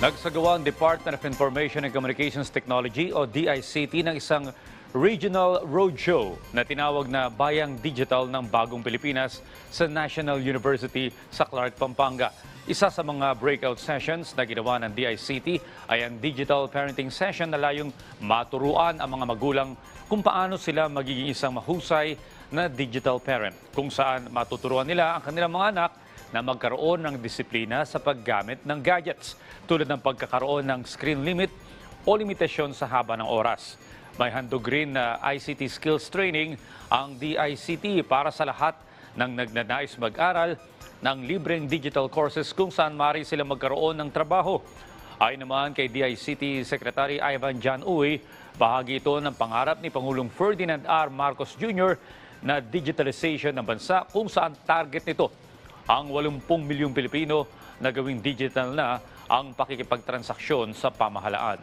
Nagsagawa ang Department of Information and Communications Technology o DICT ng isang regional roadshow na tinawag na Bayang Digital ng Bagong Pilipinas sa National University sa Clark, Pampanga. Isa sa mga breakout sessions na ginawa ng DICT ay ang Digital Parenting Session na layong maturuan ang mga magulang kung paano sila magiging isang mahusay na digital parent, kung saan matuturuan nila ang kanilang mga anak na magkaroon ng disiplina sa paggamit ng gadgets tulad ng pagkakaroon ng screen limit o limitasyon sa haba ng oras. May handog rin na ICT skills training ang DICT para sa lahat ng nagnanais mag-aral ng libreng digital courses kung saan mari sila magkaroon ng trabaho. Ayon naman kay DICT Secretary Ivan John Uy, bahagi ito ng pangarap ni Pangulong Ferdinand R. Marcos Jr. na digitalization ng bansa kung saan target nito ang 80 milyong Pilipino na gawing digital na ang pakikipagtransaksyon sa pamahalaan.